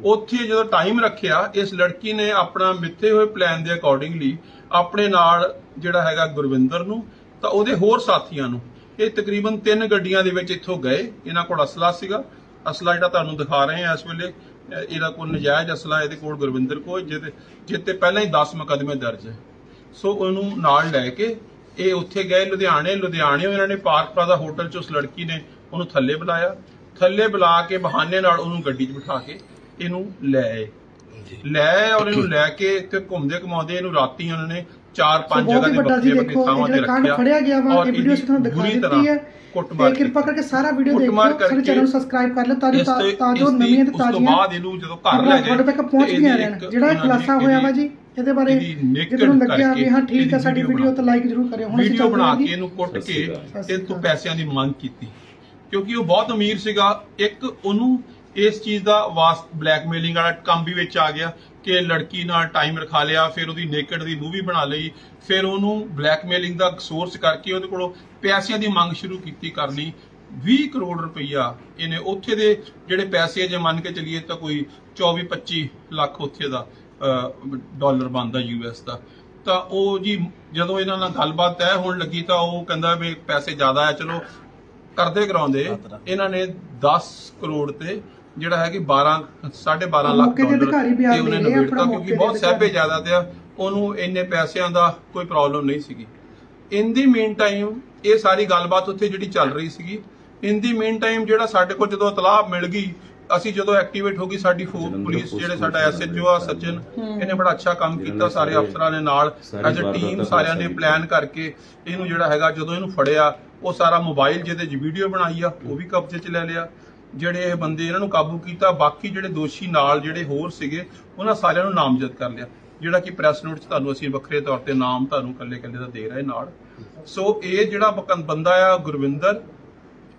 ਉੱਥੇ ਜਦੋਂ ਟਾਈਮ ਰੱਖਿਆ, ਇਸ ਲੜਕੀ ਨੇ ਆਪਣਾ ਮਿੱਥੇ ਹੋਏ ਪਲਾਨ ਦੇ ਅਕੋਰਡਿੰਗਲੀ ਆਪਣੇ ਨਾਲ ਜਿਹੜਾ ਹੈਗਾ ਗੁਰਵਿੰਦਰ ਨੂੰ, ਤਾਂ ਉਹਦੇ ਹੋਰ ਸਾਥੀਆਂ ਨੂੰ। ਇਹ ਤਕਰੀਬਨ ਤਿੰਨ ਗੱਡੀਆਂ ਦੇ ਵਿੱਚ ਇੱਥੋਂ ਗਏ। ਇਹਨਾਂ ਕੋਲ ਅਸਲਾ ਸੀਗਾ। ਅਸਲਾ ਜਿਹੜਾ ਤੁਹਾਨੂੰ ਦਿਖਾ ਰਹੇ ਆ ਇਸ ਵੇਲੇ ਇਹਦਾ ਕੋਲ ਨਜਾਇਜ਼ ਅਸਲਾ ਇਹਦੇ ਕੋਲ ਗੁਰਵਿੰਦਰ ਕੋਲ, ਜਿਹਦੇ ਜਿੱਤੇ ਪਹਿਲਾਂ ਹੀ 10 ਮੁਕੱਦਮੇ ਦਰਜ ਹੈ। ਸੋ ਉਹਨੂੰ ਨਾਲ ਲੈ ਕੇ ਇਹ ਉੱਥੇ ਗਏ ਲੁਧਿਆਣੇ ਲੁਧਿਆਣੇ ਇਹਨਾਂ ਨੇ ਪਾਰਕ ਪਲਾਜ਼ਾ ਹੋਟਲ 'ਚ ਉਸ ਲੜਕੀ ਨੇ ਉਹਨੂੰ ਥੱਲੇ ਬੁਲਾਇਆ। ਥੱਲੇ ਬੁਲਾ ਕੇ ਬਹਾਨੇ ਨਾਲ ਉਹਨੂੰ ਗੱਡੀ 'ਚ ਬਿਠਾ ਕੇ ਇਹਨੂੰ ਲੈ ਆਏ। ਲੈ ਆਏ ਔਰ ਇਹਨੂੰ ਲੈ ਕੇ ਇੱਥੇ ਘੁੰਮਦੇ ਘਮਾਉਂਦੇ ਇਹਨੂੰ ਰਾਤੀ ਉਹਨਾਂ ਨੇ ਚਾਰ ਪੰਜ ਜਗ੍ਹਾ ਦੇ ਵੱਖਰੇ ਦੇਖੋ ਥਾਵਾਂ ਤੇ ਰੱਖਿਆ। ਫੜਿਆ ਗਿਆ ਵਾ ਇਹ ਵੀਡੀਓ ਤੁਹਾਨੂੰ ਦਿਖਾ ਬੁਰੀ ਦਿੱਤੀ ਤਰ੍ਹਾਂ ਹੈ। ਕੁੱਟਮਾਰ ਤੇ ਕਿਰਪਾ ਕਰਕੇ ਸਾਰਾ ਵੀਡੀਓ ਕੁੱਟਮਾਰ ਸਾਡੇ ਚੈਨਲ ਨੂੰ ਸਬਸਕ੍ਰਾਈਬ ਕਰ ਲਓ ਤਾਂ ਜੋ ਤੋਂ- ਤਾਂ ਜੋ ਨਵੀਆਂ ਤੇ ਉਸ ਤੋਂ ਤਾਜ਼ੀਆਂ ਬਾਅਦ ਇਹਨੂੰ ਜਦੋਂ ਘਰ ਲੈ ਗਏ ਤੁਹਾਡੇ ਤੱਕ ਪਹੁੰਚ ਤੇ ਗਈਆਂ ਇਹਦੀ ਰਹਿਣ। ਇੱਕ ਜਿਹੜਾ ਉਹਨਾਂ ਖੁਲਾਸਾ ਹੋਇਆ ਵਾ ਜੀ ਇਹਦੇ ਬਾਰੇ ਜੇ ਤੁਹਾਨੂੰ ਲੱਗਿਆ ਵੀ ਕਰਕੇ ਹਾਂ ਠੀਕ ਹੈ ਸਾਡੀ ਵੀਡੀਓ ਤੇ ਲਾਈਕ ਜ਼ਰੂਰ ਕਰਿਓ ਹੁਣ ਵੀਡੀਓ ਬਣਾ ਕੇ ਇਹਨੂੰ ਕੁੱਟ ਕੇ ਤੋਂ ਅਕਾਲ। ਪੈਸਿਆਂ ਦੀ ਮੰਗ ਕੀਤੀ। ਕਿਉਂਕਿ ਉਹ ਬਹੁਤ ਅਮੀਰ ਸੀਗਾ। ਇੱਕ ਉਹਨੂੰ ਇਸ ਚੀਜ਼ ਦਾ ਵਾਸ ਬਲੈਕਮੇਲਿੰਗ ਵਾਲਾ ਕੰਮ ਵੀ ਵਿੱਚ ਆ ਗਿਆ ਕਿ ਲੜਕੀ ਨਾਲ ਟਾਈਮ ਰਖਾ ਲਿਆ ਫਿਰ ਉਹਦੀ ਨੇਕਡ ਦੀ ਮੂਵੀ ਬਣਾ ਲਈ ਫਿਰ ਉਹਨੂੰ ਬਲੈਕਮੇਲਿੰਗ ਦਾ ਸੋਰਸ ਕਰਕੇ ਉਹਦੇ ਕੋਲੋਂ ਪੈਸਿਆਂ ਦੀ ਮੰਗ ਸ਼ੁਰੂ ਕੀਤੀ ਕਰਨੀ। 20 ਕਰੋੜ ਰੁਪਈਆ ਇਹਨੇ ਉੱਥੇ ਦੇ ਜਿਹੜੇ ਪੈਸੇ ਜੇ ਮੰਨ ਕੇ ਚੱਲੀਏ ਤਾਂ ਕੋਈ 24 25 ਲੱਖ ਉੱਥੇ ਦਾ। ਡਾਲਰ ਬਣਦਾ ਯੂਐਸ ਦਾ। ਤਾਂ ਉਹ ਜੀ ਜਦੋਂ ਇਹਨਾਂ ਨਾਲ ਗੱਲਬਾਤ ਤੈਅ ਹੋਣ ਲੱਗੀ ਤਾਂ ਉਹ ਕਹਿੰਦਾ ਵੀ ਪੈਸੇ ਜ਼ਿਆਦਾ ਆ ਚਲੋ ਕਰਦੇ ਕਰਾਉਂਦੇ। ਇਹਨਾਂ ਨੇ 10 ਕਰੋੜ ਤੇ ਜਿਹੜਾ ਹੈ ਕਿ 12 12.5 ਲੱਖ ਡਾਲਰ ਤੇ ਉਹਨੇ ਆਪਣਾ ਕਿਉਂਕਿ ਬਹੁਤ ਸਹਿਬੇ। ਜ਼ਿਆਦਾ ਤੇ ਆ, ਉਹਨੂੰ ਇੰਨੇ ਪੈਸਿਆਂ ਦਾ ਕੋਈ ਪ੍ਰੋਬਲਮ ਨਹੀਂ ਸੀਗੀ। ਇਨ ਦੀ ਮੀਨ ਟਾਈਮ ਇਹ ਸਾਰੀ ਗੱਲਬਾਤ ਉੱਥੇ ਜਿਹੜੀ ਚੱਲ ਰਹੀ ਸੀਗੀ ਇਨ ਦੀ ਮੀਨ ਟਾਈਮ ਜਿਹੜਾ ਸਾਡੇ ਕੋਲ ਜਦੋਂ ਇਤਲਾਹ ਮਿਲ ਗਈ ਅਸੀਂ ਜਦੋਂ ਐਕਟੀਵੇਟ ਹੋ ਗਈ ਸਾਡੀ ਫੋਰ ਪੁਲਿਸ ਜਿਹੜੇ ਸਾਡਾ ਐਸਐਚਓ ਆ ਨੇ ਸੱਜਣ ਹੂੰ। ਇਹਨੇ ਬੜਾ ਅੱਛਾ ਕੰਮ ਕੀਤਾ ਸਾਰੇ ਸਾਰੇ ਅਫਸਰਾਂ ਨੇ ਨਾਲ ਐਜ਼ ਅ ਟੀਮ ਦਾ ਸਾਰਿਆਂ ਨੇ ਪਲਾਨ ਕਰਕੇ ਇਹਨੂੰ ਜਿਹੜਾ ਹੈਗਾ ਜਦੋਂ ਇਹਨੂੰ ਫੜਿਆ ਉਹ ਸਾਰਾ ਮੋਬਾਈਲ ਜਿਹਦੇ 'ਚ ਵੀਡੀਓ ਬਣਾਈ ਆ ਉਹ ਵੀ ਕਬਜ਼ੇ 'ਚ ਲੈ ਲਿਆ। ਜਿਹੜੇ ਇਹ ਬੰਦੇ ਇਹਨਾਂ ਨੂੰ ਕਾਬੂ ਕੀਤਾ ਬਾਕੀ ਜਿਹੜੇ ਦੋਸ਼ੀ ਨਾਲ ਜਿਹੜੇ ਹੋਰ ਸੀਗੇ ਉਹਨਾਂ ਸਾਰਿਆਂ ਨੂੰ ਨਾਮਜ਼ਦ ਕਰ ਲਿਆ। ਜਿਹੜਾ ਕਿ ਪ੍ਰੈਸ ਨੋਟ 'ਚ ਤੁਹਾਨੂੰ ਅਸੀਂ ਵੱਖਰੇ ਤੌਰ ਤੇ ਨਾਮ ਤੁਹਾਨੂੰ ਕੱਲੇ-ਕੱਲੇ ਦਾ ਦੇ ਰਹੇ ਨਾਲ। ਸੋ ਇਹ ਜਿਹੜਾ ਬੰਦਾ ਆ ਗੁਰਵਿੰਦਰ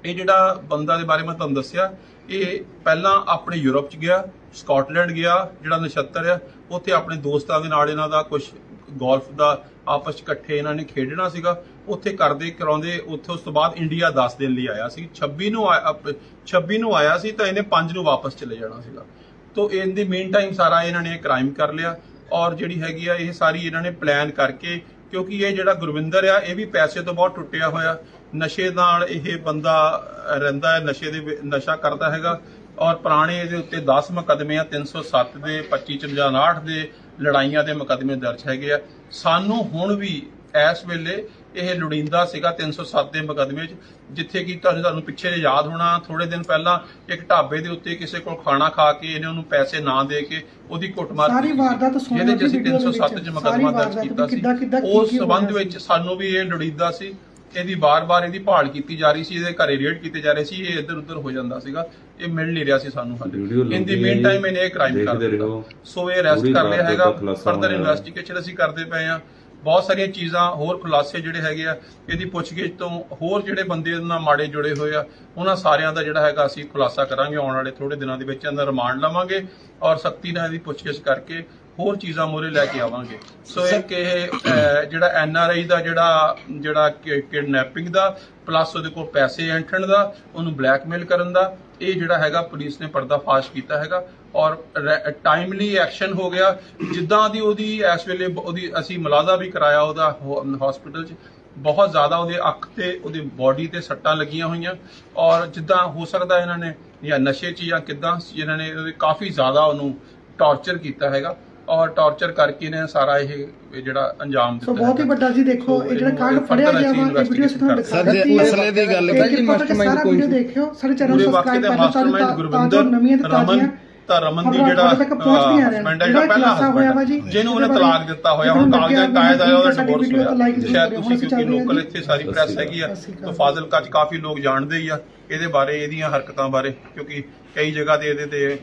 ਇਹ ਜਿਹੜਾ ਬੰਦਾ ਦੇ ਬਾਰੇ ਮੈਂ ਤੁਹਾਨੂੰ ਦੱਸਿਆ, ਇਹ ਪਹਿਲਾਂ ਆਪਣੇ ਯੂਰਪ ਚ ਗਿਆ, ਸਕਾਟਲੈਂਡ ਗਿਆ, ਜਿਹੜਾ ਨਛੱਤਰ ਆ, ਉੱਥੇ ਆਪਣੇ ਦੋਸਤਾਂ ਦੇ ਨਾਲ ਇਹਨਾਂ ਦਾ ਕੁਝ ਗੋਲਫ ਦਾ ਆਪਸ ਚ ਇਕੱਠੇ ਇਹਨਾਂ ਨੇ ਖੇਡਣਾ ਸੀਗਾ, ਉੱਥੇ ਕਰਦੇ ਕਰਾਉਂਦੇ, ਉੱਥੇ ਉਸ ਤੋਂ ਬਾਅਦ ਇੰਡੀਆ 10 ਦਿਨ ਲਈ ਆਇਆ ਸੀ 26 ਨੂੰ ਆਇਆ- ਅਪ- 26 ਨੂੰ ਆਇਆ ਸੀ ਤਾਂ ਇਹਨੇ 5 ਨੂੰ ਵਾਪਸ ਚਲੇ ਜਾਣਾ ਸੀਗਾ। ਤੋ ਇਹਦੀ ਮੇਨ ਟਾਈਮ ਸਾਰਾ ਇਹਨਾਂ ਨੇ ਕ੍ਰਾਈਮ ਕਰ ਲਿਆ ਔਰ ਜਿਹੜੀ ਹੈਗੀ ਆ, ਇਹ ਸਾਰੀ ਇਹਨਾਂ ਨੇ ਪਲਾਨ ਕਰਕੇ ਕਿਉਂਕਿ ਇਹ ਜਿਹੜਾ ਗੁਰਵਿੰਦਰ ਆ, ਇਹ ਵੀ ਪੈਸੇ ਤੋਂ ਬਹੁਤ ਟੁੱਟਿਆ ਹੋਇਆ। ਨਸ਼ੇ ਨਾਲ ਇਹ ਬੰਦਾ ਰਹਿੰਦਾ ਹੈ, ਨਸ਼ੇ ਦੇ ਨਸ਼ਾ ਕਰਦਾ ਹੈਗਾ। ਔਰ ਪੁਰਾਣੇ ਇਹਦੇ ਉੱਤੇ 10 ਮੁਕੱਦਮੇ ਆ 307 ਦੇ 25 59 ਦੇ ਲੜਾਈਆਂ ਦੇ ਮੁਕੱਦਮੇ ਦਰਜ ਹੈਗੇ ਆ। ਸਾਨੂੰ ਹੁਣ ਵੀ ਇਸ ਵੇਲੇ ਇਹ ਲੋੜੀਂਦਾ ਸੀਗਾ 307 ਦੇ ਮੁਕੱਦਮੇ 'ਚ ਜਿੱਥੇ ਕਿ ਤੁਹਾਨੂੰ ਤੁਹਾਨੂੰ ਪਿੱਛੇ ਜੇ ਯਾਦ ਹੋਣਾ ਥੋੜੇ ਦਿਨ ਪਹਿਲਾਂ ਇੱਕ ਢਾਬੇ ਦੇ ਉੱਤੇ ਕਿਸੇ ਕੋਲ ਖਾਣਾ ਖਾ ਕੇ ਇਹਨੇ ਉਹਨੂੰ ਪੈਸੇ ਨਾ ਦੇ ਕੇ ਉਹਦੀ ਕੁੱਟਮਾਰ ਸਾਰੀ ਕੀਤੀ ਸੀ। ਵਾਰਦਾਤ ਸੁਣੋ ਜਿਹਦੇ 'ਚ ਜੀ ਅਸੀਂ ਵੀਡੀਓ ਦੇ 307 ਵਿੱਚ। ਚ ਮੁਕੱਦਮਾ ਦਰਜ ਕੀਤਾ ਸੀ ਉਸ ਸਬੰਧ। ਵਿੱਚ ਸਾਨੂੰ ਵੀ ਇਹ ਲੋੜੀਂਦਾ ਸੀ ਇਹਦੀ ਵਾਰ-ਵਾਰ ਇਹਦੀ ਭਾਲ ਕੀਤੀ ਜਾ ਰਹੀ ਸੀ ਇਹਦੇ ਘਰੇ ਰੇਡ ਕੀਤੇ ਜਾ ਰਹੇ ਸੀ ਇਹ ਇੱਧਰ ਉੱਧਰ ਹੋ ਜਾਂਦਾ ਸੀਗਾ ਇਹ ਮਿਲ ਨਹੀਂ ਰਿਹਾ ਸੀ ਸਾਨੂੰ ਹਾਲੇ ਇਨ ਦੀ ਮੀਨ ਟਾਈਮ ਇਹਨੇ ਇਹ ਕ੍ਰਾਈਮ ਕਰ ਦਿੱਤਾ। ਸੋ ਇਹ ਅਰੈਸਟ ਕਰ ਲਿਆ ਹੈਗਾ ਫਰਦਰ। ਇਨਵੈਸਟੀਗੇਸ਼ਨ ਅਸੀਂ ਕਰਦੇ ਪਏ ਆ ਬਹੁਤ ਸਾਰੀਆਂ ਚੀਜ਼ਾਂ ਹੋਰ ਖੁਲਾਸੇ ਜਿਹੜੇ ਹੈਗੇ ਆ, ਇਹਦੀ ਪੁੱਛਗਿੱਛ ਤੋਂ ਹੋਰ ਜਿਹੜੇ ਬੰਦੇ ਨਾਲ ਮਾੜੇ ਜੁੜੇ ਹੋਏ ਆ, ਉਹਨਾਂ ਸਾਰਿਆਂ ਦਾ ਜਿਹੜਾ ਹੈਗਾ ਅਸੀਂ ਖੁਲਾਸਾ ਕਰਾਂਗੇ, ਆਉਣ ਵਾਲੇ ਥੋੜੇ ਦਿਨਾਂ ਦੇ ਵਿੱਚ ਇਹਦਾ ਰਿਮਾਂਡ ਲਵਾਂਗੇ ਔਰ ਸਖਤੀ ਨਾਲ ਇਹਦੀ ਪੁੱਛਗਿੱਛ ਕਰਕੇ ਹੋਰ ਚੀਜ਼ਾਂ ਮੂਹਰੇ ਲੈ ਕੇ ਆਵਾਂਗੇ। ਸੋ ਇਹ ਕਿ ਜਿਹੜਾ ਐਨ ਆਰ ਆਈ ਦਾ ਜਿਹੜਾ ਜਿਹੜਾ ਕਿਡਨੈਪਿੰਗ ਦਾ ਪਲੱਸ ਉਹਦੇ ਕੋਲ ਪੈਸੇ ਐਂਠਣ ਦਾ ਉਹਨੂੰ ਬਲੈਕਮੇਲ ਕਰਨ ਦਾ ਇਹ ਜਿਹੜਾ ਹੈਗਾ ਪੁਲਿਸ ਨੇ ਪਰਦਾਫਾਸ਼ ਕੀਤਾ ਹੈਗਾ। ਔਰ ਟਾਈਮਲੀ ਐਕਸ਼ਨ ਹੋ ਗਿਆ। ਜਿੱਦਾਂ ਦੀ ਉਹਦੀ ਇਸ ਵੇਲੇ ਉਹਦੀ ਅਸੀਂ ਮੁਲਾਜ਼ਾ ਵੀ ਕਰਾਇਆ ਉਹਦਾ ਹਸਪੀਟਲ 'ਚ ਬਹੁਤ ਜ਼ਿਆਦਾ ਉਹਦੇ ਅੱਖ ਤੇ ਉਹਦੀ ਬਾਡੀ ਤੇ ਸੱਟਾਂ ਲੱਗੀਆਂ ਹੋਈਆਂ। ਔਰ ਜਿੱਦਾਂ ਹੋ ਸਕਦਾ ਇਹਨਾਂ ਨੇ ਜਾਂ ਨਸ਼ੇ 'ਚ ਜਾਂ ਕਿੱਦਾਂ ਇਹਨਾਂ ਨੇ ਕਾਫੀ ਜ਼ਿਆਦਾ ਉਹਨੂੰ ਟੌਰਚਰ ਕੀਤਾ ਹੈਗਾ। ਔਰ ਟੌਰਚਰ ਕਰਕੇ ਇਹਨੇ ਸਾਰਾ ਇਹ ਇਹ ਜਿਹੜਾ ਅੰਜਾਮ ਸੋ ਦਿੱਤਾ ਬਹੁਤ ਹੀ। ਵੱਡਾ ਜੀ ਦੇਖੋ ਸੋ ਇਹ ਜਿਹੜਾ ਕਾਂਡ ਫੜਿਆ ਗਿਆ ਵਾ ਇਹ ਵੀਡੀਓ ਕਰ ਦਿਖਾ ਦਿੱਤੀ ਹੈ ਮਸਲੇ ਦੀ ਗੱਲ ਇਹ ਹੈ ਸਾਰਾ ਕੌਣ ਵੀਡੀਓ ਸੀ? ਦੇਖਿਓ ਸਾਡੇ ਚੈਨਲ ਨੂੰ ਸਬਸਕ੍ਰਾਈਬ ਦੇ ਕਰ ਲਓ ਤਾਂ ਮਾਸਟਰਮਾਈਂਡ ਗੁਰਵਿੰਦਰ ਨਵੀਆਂ ਤੇ ਤਾਜ਼ੀਆਂ ਰਮਨ ਤਾਂ ਰਮਨ ਦੀ ਜਿਹੜਾ। ਹਸਬੰਡ ਹੈ ਜਿਹੜਾ ਪਹਿਲਾ ਖੁਲਾਸਾ ਹੋਇਆ ਵਾ husband ਜੀ, ਹੈ, ਜਿਹਨੂੰ ਉਹਨੇ ਤਲਾਕ ਦਿੱਤਾ ਹੋਇਆ ਹੁਣ ਕਾਗਜ਼ਾਂ ਕਾਇਦ ਆਇਆ ਉਹਦਾ ਡਿਵੋਰਸ ਹੋਇਆ ਸ਼ਾਇਦ। ਤੁਸੀਂ ਕਿਉਂਕਿ ਲੋਕਲ। ਇੱਥੇ ਸਾਰੀ ਪ੍ਰੈਸ ਹੈਗੀ ਆ ਤਾਂ ਫਾਜ਼ਿਲਕਾ ਚ ਕਾਫੀ ਲੋਕ ਜਾਣਦੇ ਹੀ ਆ ਇਹਦੇ ਬਾਰੇ ਇਹਦੀਆਂ ਹਰਕਤਾਂ ਬਾਰੇ ਕਿਉਂਕਿ ਕਈ ਜਗ੍ਹਾ ਤੇ ਇਹਦੇ ਤੇ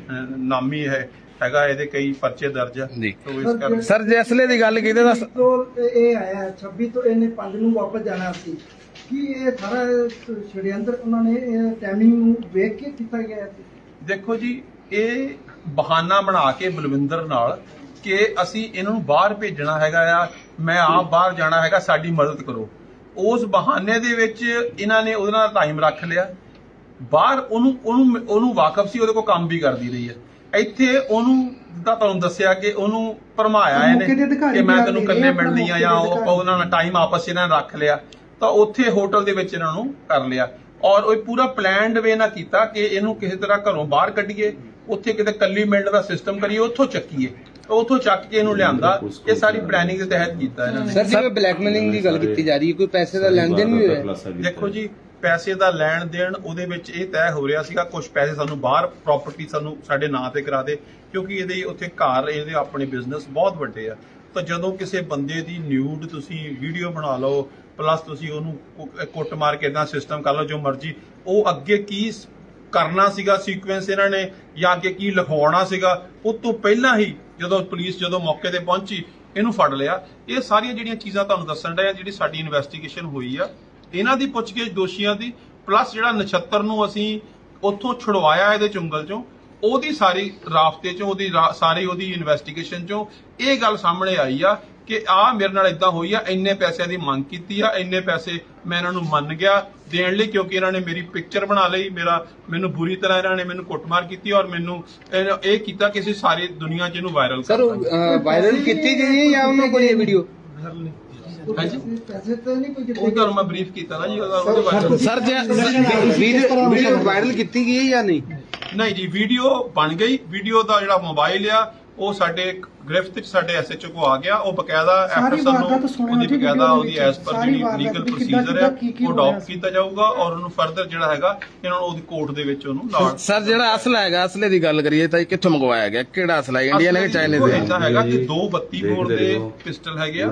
ਨਾਮੀ ਹੈ ਹੈਗਾ ਇਹਦੇ ਕਈ ਪਰਚੇ ਦਰਜ ਆ ਜੀ। ਸੋ ਇਸ ਕਰਕੇ ਸਰ ਜੇ ਅਸਲੇ ਦੀ ਗੱਲ ਕੀਤੀ ਤਾਂ ਤੋਂ ਇਹ ਆਇਆ 26 ਤੋਂ ਇਹਨੇ 5 ਨੂੰ ਵਾਪਸ ਜਾਣਾ ਸੀ ਕੀ ਇਹ ਸਾਰਾ ਛੜਿਆੰਦਰ ਉਹਨਾਂ ਨੇ ਟਾਈਮਿੰਗ ਨੂੰ ਵੇਖ ਕੇ ਕੀਤਾ ਗਿਆ ਸੀ ਦੇਖੋ ਜੀ ਇਹ ਬਹਾਨਾ ਬਣਾ ਕੇ ਬਲਵਿੰਦਰ ਨਾਲ ਕਿ ਅਸੀਂ ਇਹਨਾਂ ਨੂੰ ਬਾਹਰ ਭੇਜਣਾ ਹੈਗਾ ਆ ਮੈਂ ਆਪ ਬਾਹਰ ਜਾਣਾ ਹੈਗਾ ਸਾਡੀ ਮਦਦ ਕਰੋ ਉਸ ਬਹਾਨੇ ਦੇ ਵਿੱਚ ਇਹਨਾਂ ਨੇ ਉਹਦੇ ਨਾਲ ਟਾਈਮ ਰੱਖ ਲਿਆ ਬਾਹਰ ਉਹਨੂੰ ਉਹਨੂੰ ਉਹਨੂੰ ਵਾਕਫ ਸੀ ਉਹਦੇ ਕੋਲ ਕੰਮ ਵੀ ਕਰਦੀ ਰਹੀ ਹੈ ਇੱਥੇ ਉਹਨੂੰ ਜਿੱਦਾਂ ਤੁਹਾਨੂੰ ਦੱਸਿਆ ਕਿ ਉਹਨੂੰ ਭਰਮਾਇਆ ਮੌਕੇ ਦੇ ਇਹਨੇ ਅਧਿਕਾਰੀ ਕਿ ਮੈਂ ਵੀ ਤੈਨੂੰ ਆ ਗਏ ਆਪਣਾ ਮਿਲਣੀ ਆ ਮੌਕੇ ਜਾਂ ਦੇ ਉਹ ਅਧਿਕਾਰੀ। ਉਹਨਾਂ ਨਾਲ ਟਾਈਮ ਆਪਸ 'ਚ ਇਹਨਾਂ ਨੇ ਰੱਖ ਲਿਆ। ਤਾਂ ਉੱਥੇ ਹੋਟਲ ਦੇ ਵਿੱਚ ਇਹਨਾਂ ਨੂੰ ਕਰ ਲਿਆ। ਔਰ ਉਹ ਪੂਰਾ ਪਲਾਨਡ ਵੇ ਨਾ ਕੀਤਾ ਕਿ ਇਹਨੂੰ ਕਿਸੇ ਤਰ੍ਹਾਂ ਘਰੋਂ ਬਾਹਰ ਕੱਢੀਏ ਉੱਥੇ ਕਿਤੇ ਕੱਲੀ ਮਿਲਣ ਦਾ ਸਿਸਟਮ ਕਰੀਏ ਉੱਥੋਂ ਚੱਕੀਏ। ਉੱਥੋਂ ਚੱਕ ਕੇ ਇਹਨੂੰ ਲਿਆਂਦਾ ਇਹ ਸਾਰੀ ਪਲੈਨਿੰਗ ਦੇ ਤਹਿਤ ਕੀਤਾ ਇਹਨਾਂ ਨੇ। ਸਰ ਜਿਵੇਂ ਬਲੈਕਮੇਲਿੰਗ ਦੀ ਗੱਲ ਕੀਤੀ ਜਾ ਰਹੀ ਹੈ ਕੋਈ ਪੈਸੇ ਦਾ ਲੈਣ ਦੇਣ ਵੀ ਹੋਇਆ? ਦੇਖੋ ਜੀ ਪੈਸੇ ਦਾ ਲੈਣ ਦੇਣ ਉਹਦੇ ਵਿੱਚ ਇਹ ਤੈਅ ਹੋ ਰਿਹਾ ਸੀਗਾ ਕੁਝ ਪੈਸੇ ਸਾਨੂੰ ਬਾਹਰ ਪ੍ਰਾਪਰਟੀ ਸਾਨੂੰ ਸਾਡੇ ਨਾਂ ਤੇ ਕਰਾ ਦੇ, ਕਿਉਂਕਿ ਇਹਦੇ ਉੱਥੇ ਘਰ, ਇਹਦੇ ਆਪਣੇ ਬਿਜ਼ਨਸ ਬਹੁਤ ਵੱਡੇ ਆ। ਤਾਂ ਜਦੋਂ ਕਿਸੇ ਬੰਦੇ ਦੀ ਨਿਊਡ ਤੁਸੀਂ ਵੀਡੀਓ ਬਣਾ ਲਓ ਪਲੱਸ ਤੁਸੀਂ ਉਹਨੂੰ ਕੁੱਟ ਮਾਰ ਕੇ ਇਦਾਂ ਸਿਸਟਮ ਕਰ ਲਓ ਜੋ ਮਰਜ਼ੀ, ਉਹ ਅੱਗੇ ਕੀ ਕਰਨਾ ਸੀਗਾ ਸੀਕੁਐਂਸ ਇਹਨਾਂ ਨੇ, ਜਾਂ ਅੱਗੇ ਕੀ ਲਿਖਾਉਣਾ ਸੀਗਾ ਉਸ ਤੋਂ ਪਹਿਲਾਂ ਹੀ ਜਦੋਂ ਪੁਲਿਸ ਜਦੋਂ ਮੌਕੇ ਤੇ ਪਹੁੰਚੀ, ਇਹਨੂੰ ਫੜ ਲਿਆ। ਇਹ ਸਾਰੀਆਂ ਜਿਹੜੀਆਂ ਚੀਜ਼ਾਂ ਤੁਹਾਨੂੰ ਦੱਸਣ ਡਿਆ ਜਿਹੜੀ ਸਾਡੀ ਇਨਵੈਸਟੀਗੇਸ਼ਨ ਹੋਈ ਆ ਇਹਨਾਂ ਦੀ ਪੁੱਛਗਿੱਛ ਦੋਸ਼ੀਆਂ ਦੀ ਪਲੱਸ ਜਿਹੜਾ ਨਛੱਤਰ ਨੂੰ ਅਸੀਂ ਉੱਥੋਂ ਛੁਡਵਾਇਆ ਇਹਦੇ ਚੁੰਗਲ ਚੋਂ ਉਹਦੀ ਸਾਰੀ ਰਾਫਤੇ ਚੋਂ ਉਹਦੀ ਸਾਰੀ ਉਹਦੀ ਇਨਵੈਸਟੀਗੇਸ਼ਨ ਚੋਂ ਇਹ ਗੱਲ ਸਾਹਮਣੇ ਆਈ ਆ ਕਿ ਆ ਮੇਰੇ ਨਾਲ ਇਦਾਂ ਹੋਈ ਆ ਇੰਨੇ ਪੈਸਿਆਂ ਦੀ ਮੰਗ ਕੀਤੀ ਆ ਇੰਨੇ ਪੈਸੇ ਮੈਂ ਇਹਨਾਂ ਨੂੰ ਮੰਨ ਗਿਆ ਦੇਣ ਲਈ ਕਿਉਂਕਿ ਇਹਨਾਂ ਨੇ ਮੇਰੀ ਪਿਕਚਰ ਬਣਾ ਲਈ ਮੇਰਾ ਮੈਨੂੰ ਬੁਰੀ ਤਰ੍ਹਾਂ ਇਹਨਾਂ ਨੇ ਮੈਨੂੰ ਕੁੱਟਮਾਰ ਕੀਤੀ ਔਰ ਮੈਨੂੰ ਇਹ ਕੀਤਾ ਕਿ ਅਸੀਂ ਸਾਰੀ ਦੁਨੀਆ 'ਚ ਇਹਨੂੰ ਵਾਇਰਲ ਸਰ ਵਾਇਰਲ ਕੀਤੀ ਗਈ ਹੈ ਜਾਂ ਉਹਨਾਂ ਕੋਲ ਇਹ ਵੀਡੀਓ ਹਾਂਜੀ। ਪੈਸੇ ਤਾਂ ਨਹੀਂ ਕੋਈ ਉਹ ਦਿੱਤੇ ਤੁਹਾਨੂੰ ਮੈਂ ਬਰੀਫ ਕੀਤਾ ਨਾ ਜੀ ਉਹਦਾ ਉਹਦੇ ਬਾਰੇ ਸਰ ਜੇ ਵੀਡੀਓ ਵਾਇਰਲ ਕੀਤੀ ਗਈ ਹੈ ਜਾਂ ਨਹੀਂ? ਨਹੀਂ ਜੀ ਵੀਡੀਓ ਬਣ ਗਈ। ਵੀਡੀਓ ਦਾ ਜਿਹੜਾ ਮੋਬਾਈਲ ਆ ਉਹ ਸਾਡੇ ਗ੍ਰਿਫਤ ਚ ਸਾਡੇ ਐਸਐਚਓ ਕੋ ਆ ਗਿਆ ਉਹ ਬਕਾਇਦਾ ਵਾਰਦਾਤ ਨੂੰ ਉਹਦੀ ਬਕਾਇਦਾ ਉਹਦੀ। ਐਸ ਪਰ ਜਿਹੜੀ ਲੀਗਲ ਪ੍ਰੋਸੀਜਰ ਹੈ ਉਹ ਅਡਾਪਟ। ਕੀਤਾ ਜਾਊਗਾ ਔਰ ਉਹਨੂੰ ਫਰਦਰ ਜਿਹੜਾ ਹੈਗਾ ਇਹਨਾਂ ਨੂੰ ਉਹਦੀ ਕੋਰਟ ਦੇ ਵਿੱਚ ਉਹਨੂੰ ਲਾੜ ਸਰ ਜਿਹੜਾ ਅਸਲਾ ਹੈਗਾ ਅਸਲੇ ਦੀ ਗੱਲ ਕਰੀਏ ਤਾਂ ਇਹ ਕਿੱਥੋਂ ਮੰਗਵਾਇਆ ਗਿਆ ਕਿਹੜਾ ਅਸਲਾ ਹੈ ਇੰਡੀਅਨ ਹੈ ਕਿ ਚਾਈਨੀਜ਼ ਹੈ ਇਦਾਂ ਹੈਗਾ ਕਿ ਦੋ 32 ਬੋਰ ਦੇ। ਪਿਸਟਲ ਹੈਗੇ ਆ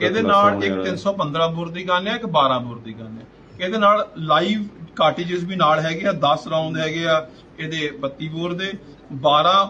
ਇਹਦੇ ਨਾਲ ਇੱਕ ਵਾਲਾ ਹੈ। 315 ਬੋਰ ਦੀ ਗਨ ਹੈ ਇੱਕ 12 ਬੋਰ ਦੀ ਗਨ ਹੈ ਇਹਦੇ ਨਾਲ ਲਾਈਵ ਕਾਰਟੇजेस ਵੀ ਨਾਲ ਹੈਗੇ ਆ 10 ਰਾਉਂਡ ਹੈਗੇ ਆ ਇਹਦੇ 32 ਬੋਰ ਦੇ 12 ਅ,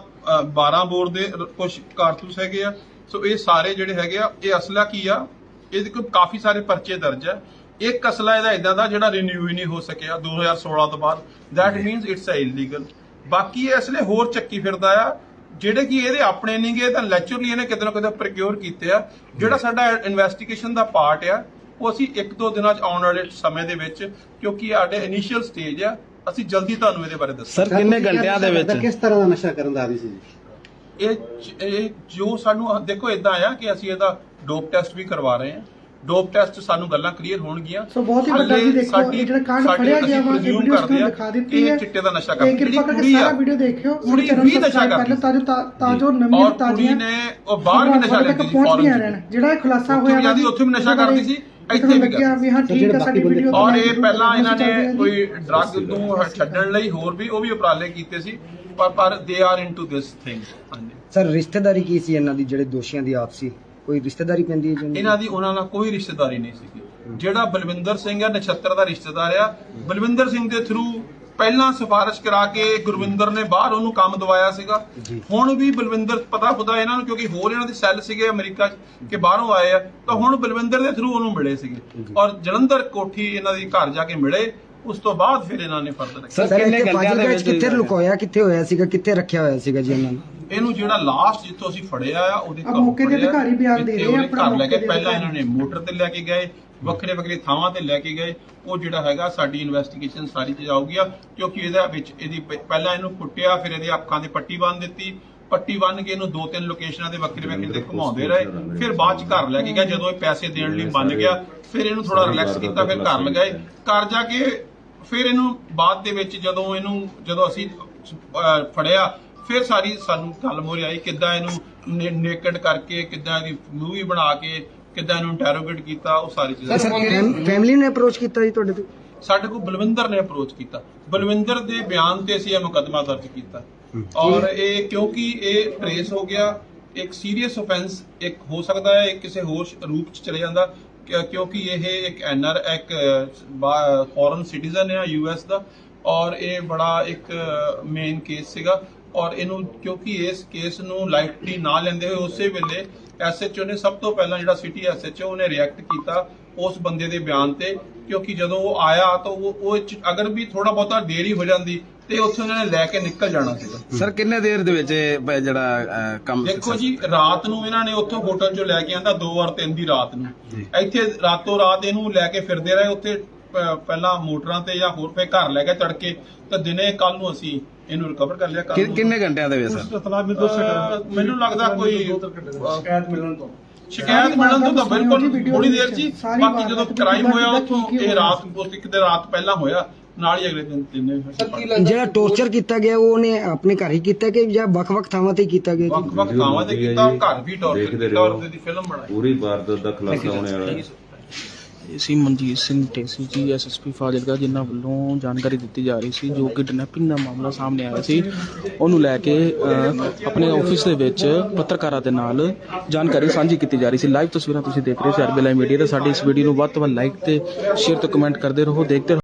12 ਬੋਰ ਦੇ ਕੁਝ ਕਾਰਤੂਸ ਹੈਗੇ ਆ। ਸੋ ਇਹ ਸਾਰੇ ਜਿਹੜੇ ਹੈਗੇ ਆ ਇਹ ਅਸਲਾ ਕੀ ਆ? ਇਹਦੇ ਕੋਲ ਕਾਫੀ ਸਾਰੇ ਪਰਚੇ ਦਰਜ ਆ। ਇੱਕ ਅਸਲਾ ਇਹਦਾ ਇਦਾਂ ਦਾ ਜਿਹੜਾ ਰੀਨਿਊ ਹੀ ਨਹੀਂ ਹੋ ਸਕਿਆ 2016 ਤੋਂ ਬਾਅਦ। That means it's illegal. ਬਾਕੀ ਇਹ ਅਸਲੇ ਹੋਰ ਚੱਕੀ ਫਿਰਦਾ ਆ ਜਿਹੜੇ ਕਿ ਇਹਦੇ ਆਪਣੇ ਨਹੀਂਗੇ ਤਾਂ ਲੈਚੁਰਲੀ ਇਹਨੇ ਕਿਤੇ ਨਾ ਕਿਤੇ ਪ੍ਰੋਕਿਉਰ ਕੀਤੇ ਆ। ਜਿਹੜਾ ਸਾਡਾ ਇਨਵੈਸਟੀਗੇਸ਼ਨ ਦਾ ਪਾਰਟ ਆ ਉਹ ਅਸੀਂ ਇੱਕ ਦੋ ਦਿਨਾਂ ਚ ਆਉਣ ਵਾਲੇ ਸਮੇਂ ਦੇ ਵਿੱਚ ਕਿਉਂਕਿ ਸਾਡੇ ਇਨੀਸ਼ੀਅਲ ਸਟੇਜ ਆ ਅਸੀਂ ਜਲਦੀ ਤੁਹਾਨੂੰ ਇਹਦੇ ਬਾਰੇ ਦੱਸਾਂਗੇ। ਸਰ ਕਿੰਨੇ ਘੰਟਿਆਂ ਦੇ ਵਿੱਚ? ਕਿਸ ਤਰ੍ਹਾਂ ਦਾ ਨਸ਼ਾ ਕਰਨ ਦਾ ਆਦੀ ਸੀ ਇਹ ਇਹ ਜੋ ਸਾਨੂੰ ਦੇਖੋ ਇਦਾਂ ਆ ਕਿ ਅਸੀਂ ਇਹਦਾ ਡੋਪ ਟੈਸਟ ਵੀ ਕਰਵਾ ਰਹੇ ਹਾਂ। ਡੋਪ ਟੈਸਟ ਸਾਨੂੰ ਗੱਲਾਂ ਕਲੀਅਰ ਹੋਣਗੀਆਂ। ਸੋ ਬਹੁਤ ਹੀ ਵੱਡਾ ਜੀ ਦੇਖੋ ਸਾਡੀ- ਇਹ ਜਿਹੜਾ ਕਾਂਡ ਫੜਿਆ ਗਿਆ ਵਾ ਇਹ ਵੀਡੀਓ ਤੁਹਾਨੂੰ ਦਿਖਾ ਦਿੱਤੀ ਇਹ ਹੈ। ਚਿੱਟੇ ਦਾ ਨਸ਼ਾ ਤੇ ਕਰਦੀ ਕਿਰਪਾ ਕਰਕੇ ਸਾਰਾ ਵੀਡੀਓ ਦੇਖਿਓ। ਕੁੜੀ ਵੀ ਨਸ਼ਾ ਕਰ ਲਓ ਤਾਂ ਜੋ ਤਾਂ- ਜੋ ਨਵੀਂ ਤਾਜ਼ੀਆਂ ਨੇ ਉਹ ਬਾਹਰ ਵੀ ਨਸ਼ਾ ਲੈਂਦੀ ਸੀ ਫੋਰਨ ਜਿਹੜਾ ਇਹ ਖੁਲਾਸਾ ਹੋਇਆ ਵੀ ਜਾਂਦੀ, ਉੱਥੇ ਵੀ ਨਸ਼ਾ ਕਰਦੀ ਸੀ, ਇੱਥੇ ਵੀ ਲੱਗਿਆ ਵੀ ਹਾਂ ਠੀਕ ਹੈ ਸਾਡੀ ਵੀਡੀਓ ਔਰ ਇਹ ਪਹਿਲਾਂ ਇਹਨਾਂ ਨੇ ਕੋਈ ਡਰੱਗ ਨੂੰ ਛੱਡਣ ਲਈ ਹੋਰ ਵੀ ਉਹ ਵੀ ਉਪਰਾਲੇ ਕੀਤੇ ਸੀ ਪਰ ਪਰ they are into this thing ਹਾਂਜੀ। ਸਰ ਰਿਸ਼ਤੇਦਾਰੀ ਕੀ ਸੀ ਇਹਨਾਂ ਦੀ ਜਿਹੜੇ ਦੋਸ਼ੀਆਂ ਦੀ ਆਪਸੀ ਕੋਈ ਰਿਸ਼ਤੇਦਾਰੀ ਪੈਂਦੀ ਹੈ ਜੀ ਦੀ? ਇਹਨਾਂ ਦੀ ਉਹਨਾਂ ਨਾਲ ਕੋਈ ਰਿਸ਼ਤੇਦਾਰੀ ਨਹੀਂ ਸੀਗੀ। ਜਿਹੜਾ ਬਲਵਿੰਦਰ ਸਿੰਘ ਹੈ ਨਛੱਤਰ ਦਾ ਰਿਸ਼ਤੇਦਾਰ ਆ ਬਲਵਿੰਦਰ ਸਿੰਘ ਦੇ ਥਰੂ ਪਹਿਲਾਂ ਸਿਫਾਰਿਸ਼ ਕਰਾ ਕੇ ਗੁਰਵਿੰਦਰ ਨੇ ਬਾਹਰ ਉਹਨੂੰ ਕੰਮ ਦਵਾਇਆ ਸੀਗਾ। ਹੁਣ ਵੀ ਬਲਵਿੰਦਰ ਪਤਾ ਖੁਦਾ ਇਹਨਾਂ ਨੂੰ ਕਿਉਂਕਿ ਹੋਰ ਇਹਨਾਂ ਦੇ ਸੈੱਲ ਸੀਗੇ ਅਮਰੀਕਾ 'ਚ ਕਿ ਬਾਹਰੋਂ ਆਏ ਆ ਤਾਂ ਹੁਣ ਬਲਵਿੰਦਰ ਦੇ ਥਰੂ ਉਹਨੂੰ ਮਿਲੇ ਸੀਗੇ। ਔਰ ਜਲੰਧਰ ਕੋਠੀ ਇਹਨਾਂ ਦੀ ਘਰ ਜਾ ਕੇ ਮਿਲੇ ਉਸ ਤੋਂ ਬਾਅਦ ਫਿਰ ਇਹਨਾਂ ਨੇ ਫਰਦਰ ਸਰ ਕਿੰਨੇ ਫਾਜ਼ਿਲਕਾ ਵਿੱਚ ਕਿੱਥੇ ਲੁਕੋਇਆ ਕਿੱਥੇ ਹੋਇਆ ਸੀਗਾ ਕਿੱਥੇ ਰੱਖਿਆ ਹੋਇਆ ਸੀਗਾ ਜੀ ਇਹਨਾਂ ਨੂੰ? ਇਹਨੂੰ ਜਿਹੜਾ ਲਾਸਟ ਜਿੱਥੋਂ ਅਸੀਂ ਫੜਿਆ ਆ ਉਹਦੇ ਆ ਮੌਕੇ ਦੇ ਅਧਿਕਾਰੀ ਬਿਆਨ ਦੇ ਰਹੇ ਆ, ਘਰ ਲੈ ਕੇ ਪਹਿਲਾਂ। ਇਹਨਾਂ ਨੇ ਮੋਟਰ ਤੇ ਲੈ ਕੇ ਗਏ ਵੱਖਰੇ ਵੱਖਰੇ ਥਾਵਾਂ ਤੇ ਲੈ ਕੇ ਗਏ। ਉਹ ਜਿਹੜਾ ਹੈਗਾ ਸਾਡੀ ਇਨਵੈਸਟੀਗੇਸ਼ਨ ਸਾਰੀ ਚ ਜਾਊਗੀ ਆ, ਕਿਉਂਕਿ ਇਹਦੇ ਵਿੱਚ ਇਹਦੀ ਪਹਿਲਾਂ ਇਹਨੂੰ ਕੁੱਟਿਆ ਫਿਰ ਇਹਦੇ ਅੱਖਾਂ ਤੇ ਪੱਟੀ ਬੰਨ ਦਿੱਤੀ। ਪੱਟੀ ਬੰਨ ਕੇ ਇਹਨੂੰ ਦੋ ਤਿੰਨ ਲੋਕੇਸ਼ਨਾਂ ਤੇ ਵੱਖਰੇ ਵੱਖਰੇ ਤੇ ਘੁਮਾਉਂਦੇ ਰਹੇ। ਫਿਰ ਬਾਅਦ ਚ ਘਰ ਲੈ ਕੇ ਗਿਆ ਜਦੋਂ ਇਹ ਪੈਸੇ ਦੇਣ ਲਈ ਮੰਨ ਗਿਆ ਫਿਰ ਇਹਨੂੰ ਥੋੜਾ ਰਿਲੈਕਸ ਕੀਤਾ ਫਿਰ ਘਰ ਲਗਾਏ। ਘਰ ਜਾ ਕੇ ਫਿਰ ਇਹਨੂੰ ਬਾਅਦ ਦੇ ਵਿੱਚ ਜਦੋਂ ਇਹਨੂੰ ਜਦੋਂ ਅਸੀਂ ਫੜਿਆ ਫਿਰ ਸਾਰੀ ਸਾਨੂੰ ਗੱਲ ਮੋਰੇ ਆਈ ਕਿੱਦਾਂ ਇਹਨੂੰ ਨੇਕਡ ਕਰਕੇ ਕਿੱਦਾਂ ਇਹਦੀ ਮੂਵੀ ਬਣਾ ਕੇ ਕਿੱਦਾਂ ਇਹਨੂੰ ਇੰਟਰੋਗੇਟ ਕੀਤਾ ਉਹ ਸਾਰੀ ਚੀਜ਼ਾਂ। ਫੈਮਿਲੀ ਨੇ ਅਪਰੋਚ ਕੀਤਾ ਜੀ ਤੁਹਾਡੇ ਤੇ? ਸਾਡੇ ਕੋਲ ਬਲਵਿੰਦਰ ਨੇ ਅਪਰੋਚ ਕੀਤਾ। ਬਲਵਿੰਦਰ ਦੇ ਬਿਆਨ ਤੇ ਅਸੀਂ ਇਹ ਮੁਕੱਦਮਾ ਦਰਜ ਕੀਤਾ। ਔਰ ਇਹ ਕਿਉਂਕਿ ਇਹ ਟ੍ਰੇਸ ਹੋ ਗਿਆ ਇੱਕ ਸੀਰੀਅਸ ਆਫੈਂਸ ਇੱਕ ਹੋ ਸਕਦਾ ਹੈ ਇਹ ਕਿਸੇ ਹੋਰ ਰੂਪ ਚ ਚਲੇ ਜਾਂਦਾ ਕਿਉਂਕਿ ਇਹ ਇੱਕ ਐਨਆਰ ਇੱਕ ਫੋਰਨ ਸਿਟੀਜ਼ਨ ਹੈ ਯੂਐਸ ਦਾ। ਔਰ ਇਹ ਬੜਾ ਇੱਕ ਮੇਨ ਕੇਸ ਸੀਗਾ। ਔਰ ਇਹਨੂੰ ਕਿਉਂਕਿ ਇਸ ਕੇਸ ਨੂੰ ਲਾਈਟਲੀ ਨਾ ਲੈਂਦੇ ਹੋਏ ਉਸੇ ਵੇਲੇ ਐਸਐਚਓ ਨੇ ਸਭ ਤੋਂ ਪਹਿਲਾਂ ਜਿਹੜਾ ਸਿਟੀ ਐਸਐਚਓ ਉਹਨੇ ਰਿਐਕਟ ਕੀਤਾ ਉਸ ਬੰਦੇ ਦੇ ਬਿਆਨ ਤੇ ਕਿਉਂਕਿ ਜਦੋਂ ਉਹ ਆਇਆ ਤਾਂ ਉਹ ਉਹ ਅਗਰ ਵੀ ਥੋੜਾ ਬਹੁਤਾ ਦੇਰੀ ਹੋ ਜਾਂਦੀ ਤੇ ਉੱਥੇ ਉਹਨਾਂ ਨੇ ਲੈ ਕੇ ਨਿਕਲ ਜਾਣਾ ਸੀਗਾ। ਸਰ ਕਿੰਨੇ ਦੇਰ ਦੇ ਵਿੱਚ ਜਿਹੜਾ ਕੰਮ ਦੇਖੋ ਜੀ ਰਾਤ ਨੂੰ ਇਹਨਾਂ ਨੇ ਉੱਥੋਂ ਹੋਟਲ ਚੋਂ ਲੈ ਕੇ ਆਂਦਾ 2 ਔਰ 3 ਦੀ ਰਾਤ ਨੂੰ। ਇੱਥੇ ਰਾਤੋਂ ਰਾਤ ਇਹਨੂੰ ਲੈ ਕੇ ਫਿਰਦੇ ਰਹੇ ਉੱਥੇ ਪਹਿਲਾਂ ਮੋਟਰਾਂ ਤੇ ਜਾਂ ਹੋਰ ਫੇ ਘਰ ਲੈ ਕੇ ਤੜਕੇ ਤਾਂ ਦਿਨੇ ਕੱਲ ਨੂੰ ਅਸੀਂ ਇਹਨੂੰ ਰਿਕਵਰ ਕਰ ਲਿਆ ਕੱਲ ਨੂੰ ਕਿੰਨੇ ਘੰਟਿਆਂ ਦੇ ਵਿੱਚ ਸਰ? ਅਹ, ਮੈਨੂੰ ਲੱਗਦਾ ਕੋਈ ਸ਼ਿਕਾਇਤ ਮਿਲਣ ਤੋਂ। ਸ਼ਿਕਾਇਤ ਸਾਰੀ ਮਿਲਣ ਤੋਂ ਤਾਂ ਵਾਰਦਾਤ ਬਿਲਕੁਲ ਉਹਦੀ ਥੋੜੀ ਦੇਰ ਸਾਰੀ ਬਾਕੀ ਜਦੋਂ ਵਾਰਦਾਤ ਕ੍ਰਾਈਮ ਹੋਇਆ ਉੱਥੋਂ ਕੀ ਕੀ ਇਹ ਹੋਇਆ ਰਾਤ ਉਸ ਇੱਕ ਦਿਨ ਰਾਤ ਪਹਿਲਾਂ ਹੋਇਆ ਨਾਲ ਹੀ ਅਗਲੇ ਦਿਨ ਤਿੰਨੇ ਜਿਹੜਾ ਟੌਰਚਰ ਕੀਤਾ ਗਿਆ ਉਹ ਉਹਨੇ ਆਪਣੇ ਘਰ ਹੀ ਕੀਤਾ ਕਿ ਜਾਂ ਵੱਖ-ਵੱਖ ਥਾਵਾਂ ਤੇ ਹੀ ਕੀਤਾ ਗਿਆ? ਵੱਖ ਵੱਖ ਥਾਵਾਂ ਤੇ ਕੀਤਾ ਘਰ ਵੀ ਟੌਰ ਦੇਖਦੇ ਕੀਤਾ ਔਰ ਰਹੋ। ਉਹਦੀ ਫਿਲਮ ਬਣਾਈ। ਪੂਰੀ ਵਾਰਦਾਤ ਦਾ ਖੁਲਾਸਾ ਹੋਣੇ ਵਾਲਾ ਹੈ। ਸੀ ਮਨਜੀਤ ਸਿੰਘ ਢੇਸੀ ਜੀ ਐਸਐਸਪੀ ਫਾਜ਼ਿਲਕਾ, ਜਿਨ੍ਹਾਂ ਵੱਲੋਂ ਜਾਣਕਾਰੀ ਦਿੱਤੀ ਜਾ ਰਹੀ ਸੀ ਜੋ ਕਿ ਕਿਡਨੈਪਿੰਗ ਦਾ ਮਾਮਲਾ ਸਾਹਮਣੇ ਆਇਆ ਸੀ। ਉਹਨੂੰ ਲੈ ਕੇ ਆਪਣੇ ਆਫਿਸ ਦੇ ਵਿੱਚ ਪੱਤਰਕਾਰਾਂ ਦੇ ਨਾਲ ਜਾਣਕਾਰੀ ਸਾਂਝੀ ਕੀਤੀ ਜਾ ਰਹੀ ਸੀ। ਲਾਈਵ ਤਸਵੀਰਾਂ ਤੁਸੀਂ ਦੇਖ ਰਹੇ ਸੀ ਆਰਬੀਆਈ ਮੀਡੀਆ ਤੇ। ਸਾਡੀ ਇਸ ਵੀਡੀਓ ਨੂੰ ਵੱਧ ਤੋਂ ਵੱਧ ਲਾਈਕ ਤੇ ਸ਼ੇਅਰ ਤੇ ਕਮੈਂਟ ਕਰਦੇ ਰਹੋ, ਦੇਖਦੇ ਰਹੋ